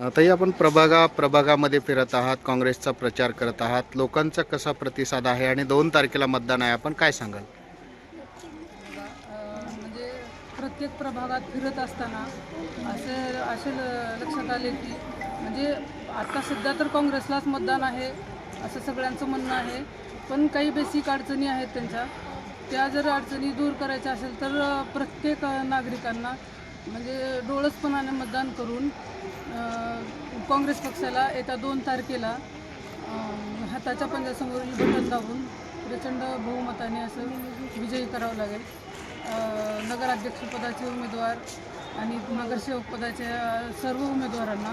आताही आपण प्रभागा प्रभागामध्ये फिरत आहात काँग्रेसचा प्रचार करत आहात. लोकांचा कसा प्रतिसाद आहे आणि दोन तारखेला मतदान आहे आपण काय सांगाल? म्हणजे प्रत्येक प्रभागात फिरत असताना असे असे ल- लक्षात आले की म्हणजे आता सध्या तर काँग्रेसलाच मतदान आहे असं सगळ्यांचं म्हणणं आहे. पण काही बेसिक अडचणी आहेत त्यांच्या. त्या जर अडचणी दूर करायच्या असेल तर प्रत्येक नागरिकांना म्हणजे डोळसपणाने मतदान करून काँग्रेस पक्षाला येत्या दोन तारखेला हाताच्या पंजासमोरील बटन दाबून प्रचंड बहुमताने असं विजयी करावं लागेल. नगराध्यक्षपदाचे उमेदवार आणि नगरसेवक पदाच्या सर्व उमेदवारांना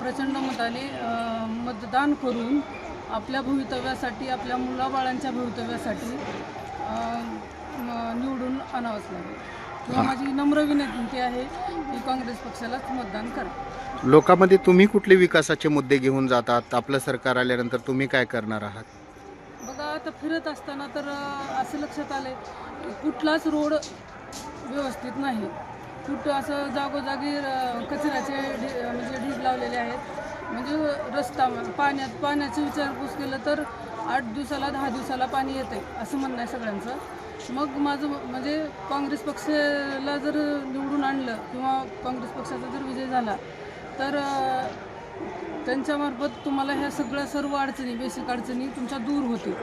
प्रचंड मताने मतदान करून आपल्या भवितव्यासाठी आपल्या मुलाबाळांच्या भवितव्यासाठी निवडून आणावंच लागेल. किंवा माझी नम्र विनंती आहे की काँग्रेस पक्षालाच मतदान करा. लोकांमध्ये तुम्ही कुठले विकासाचे मुद्दे घेऊन जातात? आपलं सरकार आल्यानंतर तुम्ही काय करणार आहात? बघा आता फिरत असताना तर अ, असं लक्षात आलंय की कुठलाच रोड व्यवस्थित नाही. कुठं असं जागोजागी अ, कचऱ्याचे ढी म्हणजे ढीग लावलेले आहेत. म्हणजे रस्ता पाण्यात पाण्याची विचारपूस केलं तर आठ दिवसाला दहा दिवसाला पाणी येते असं म्हणणं आहे सगळ्यांचं. मग माझं म्हणजे काँग्रेस पक्षाला जर निवडून आणलं किंवा काँग्रेस पक्षाचा जर विजय झाला तर त्यांच्यामार्फत तुम्हाला ह्या सगळ्या सर्व अडचणी बेसिक अडचणी तुमच्या दूर होतील.